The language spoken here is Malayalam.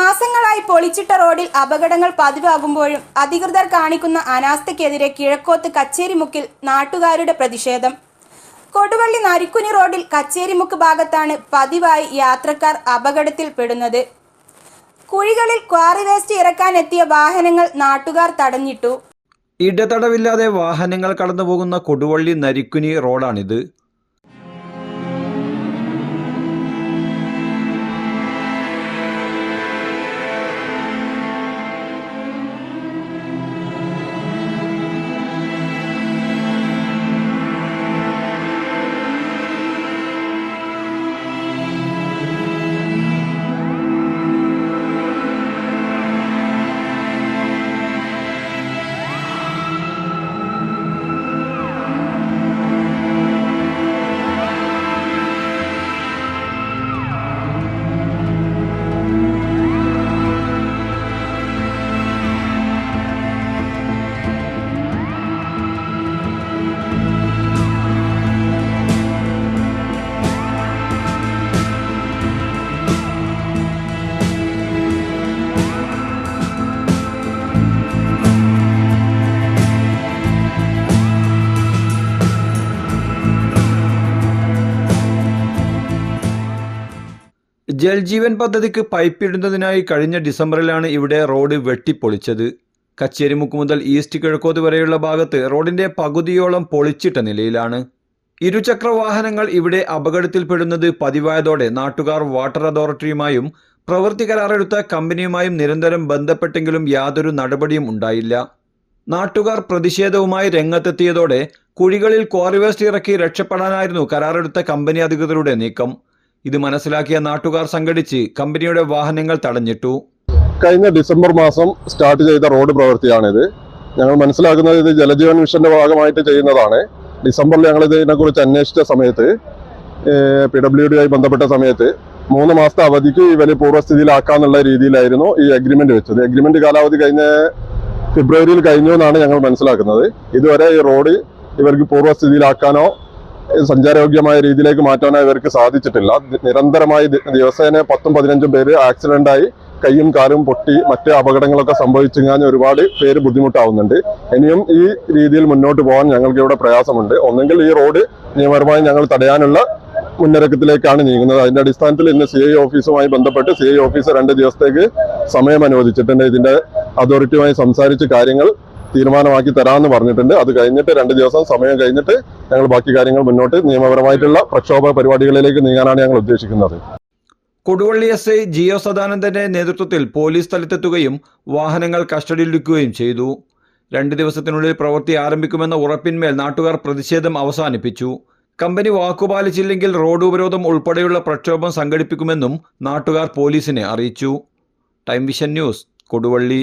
മാസങ്ങളായി പൊളിച്ചിട്ട റോഡിൽ അപകടങ്ങൾ പതിവാകുമ്പോഴും അധികൃതർ കാണിക്കുന്ന അനാസ്ഥയ്ക്കെതിരെ കിഴക്കോത്ത് കച്ചേരിമുക്കിൽ നാട്ടുകാരുടെ പ്രതിഷേധം. കൊടുവള്ളി നരിക്കുനി റോഡിൽ കച്ചേരിമുക്ക് ഭാഗത്താണ് പതിവായി യാത്രക്കാർ അപകടത്തിൽപ്പെടുന്നത് കുഴികളിൽ ക്വാറി വേസ്റ്റ് ഇറക്കാനെത്തിയ വാഹനങ്ങൾ നാട്ടുകാർ തടഞ്ഞിട്ടു. ഇടതടവില്ലാതെ വാഹനങ്ങൾ കടന്നുപോകുന്ന കൊടുവള്ളി നരിക്കുനി റോഡാണിത്. ജൽജീവൻ പദ്ധതിക്ക് പൈപ്പിടുന്നതിനായി കഴിഞ്ഞ ഡിസംബറിലാണ് ഇവിടെ റോഡ് വെട്ടിപ്പൊളിച്ചത്. കച്ചേരിമുക്ക് മുതൽ ഈസ്റ്റ് കിഴക്കോത്ത് വരെയുള്ള ഭാഗത്ത് റോഡിന്റെ പകുതിയോളം പൊളിച്ചിട്ട നിലയിലാണ്. ഇരുചക്ര വാഹനങ്ങൾ ഇവിടെ അപകടത്തിൽപ്പെടുന്നത് പതിവായതോടെ നാട്ടുകാർ വാട്ടർ അതോറിറ്റിയുമായും പ്രവൃത്തി കരാറെടുത്ത കമ്പനിയുമായും നിരന്തരം ബന്ധപ്പെട്ടെങ്കിലും യാതൊരു നടപടിയും ഉണ്ടായില്ല. നാട്ടുകാർ പ്രതിഷേധവുമായി രംഗത്തെത്തിയതോടെ കുഴികളിൽ ക്വാറി ഇറക്കി രക്ഷപ്പെടാനായിരുന്നു കരാറെടുത്ത കമ്പനി അധികൃതരുടെ നീക്കം. ഇത് മനസ്സിലാക്കിയ നാട്ടുകാർ സംഘടിച്ച് കമ്പനിയുടെ വാഹനങ്ങൾ തടഞ്ഞിട്ടു. കഴിഞ്ഞ ഡിസംബർ മാസം സ്റ്റാർട്ട് ചെയ്ത റോഡ് പ്രവൃത്തിയാണിത്. ഞങ്ങൾ മനസ്സിലാക്കുന്നത് ഇത് ജലജീവൻ മിഷന്റെ ഭാഗമായിട്ട് ചെയ്യുന്നതാണ്. ഡിസംബറിൽ ഞങ്ങൾ ഇതിനെക്കുറിച്ച് അന്വേഷിച്ച സമയത്ത് പി ഡബ്ല്യു ഡി ആയി ബന്ധപ്പെട്ട സമയത്ത് മൂന്ന് മാസത്തെ അവധിക്ക് ഇവർ പൂർവസ്ഥിതിയിലാക്കാന്നുള്ള രീതിയിലായിരുന്നു ഈ അഗ്രിമെന്റ് വെച്ചത്. അഗ്രിമെന്റ് കാലാവധി കഴിഞ്ഞ ഫെബ്രുവരിയിൽ കഴിഞ്ഞു എന്നാണ് ഞങ്ങൾ മനസ്സിലാക്കുന്നത്. ഇതുവരെ ഈ റോഡ് ഇവർക്ക് പൂർവസ്ഥിതിയിലാക്കാനോ സഞ്ചാരയോഗ്യമായ രീതിയിലേക്ക് മാറ്റാനായി ഇവർക്ക് സാധിച്ചിട്ടില്ല. നിരന്തരമായി ദിവസേന പത്തും പതിനഞ്ചും പേര് ആക്സിഡന്റായി കൈയും കാലും പൊട്ടി മറ്റ് അപകടങ്ങളൊക്കെ സംഭവിച്ചു കഴിഞ്ഞാൽ ഒരുപാട് പേര് ബുദ്ധിമുട്ടാവുന്നുണ്ട്. ഇനിയും ഈ രീതിയിൽ മുന്നോട്ട് പോകാൻ ഞങ്ങൾക്ക് ഇവിടെ പ്രയാസമുണ്ട്. ഒന്നെങ്കിൽ ഈ റോഡ് നിയമപരമായി ഞങ്ങൾ തടയാനുള്ള മുന്നൊരുക്കത്തിലേക്കാണ് നീങ്ങുന്നത്. അതിന്റെ അടിസ്ഥാനത്തിൽ ഇന്ന് സി ഐ ഓഫീസുമായി ബന്ധപ്പെട്ട് സി ഐ ഓഫീസ് രണ്ട് ദിവസത്തേക്ക് സമയം അനുവദിച്ചിട്ടുണ്ട്. ഇതിന്റെ അതോറിറ്റിയുമായി സംസാരിച്ച് കാര്യങ്ങൾ തീരുമാനമാക്കി തരാമെന്ന് പറഞ്ഞിട്ടുണ്ട്. അത് കഴിഞ്ഞിട്ട് രണ്ട് ദിവസം സമയം കഴിഞ്ഞിട്ട് ഞങ്ങൾ ബാക്കി കാര്യങ്ങൾ മുന്നോട്ട് നിയമപരമായിട്ടുള്ള പ്രക്ഷോഭ പരിപാടികളിലേക്ക് നീങ്ങാനാണ് ഞങ്ങൾ ഉദ്ദേശിക്കുന്നത്. കൊടുവള്ളി എസ് ഐ ജിയോ സദാനന്ദന്റെ നേതൃത്വത്തിൽ പോലീസ് സ്ഥലത്തെത്തുകയും വാഹനങ്ങൾ കസ്റ്റഡിയിലെടുക്കുകയും ചെയ്തു. രണ്ട് ദിവസത്തിനുള്ളിൽ പ്രവൃത്തി ആരംഭിക്കുമെന്ന ഉറപ്പിന്മേൽ നാട്ടുകാർ പ്രതിഷേധം അവസാനിപ്പിച്ചു. കമ്പനി വാക്കുപാലിച്ചില്ലെങ്കിൽ റോഡ് ഉപരോധം ഉൾപ്പെടെയുള്ള പ്രക്ഷോഭം സംഘടിപ്പിക്കുമെന്നും നാട്ടുകാർ പോലീസിനെ അറിയിച്ചു. Time vision news Koduvally.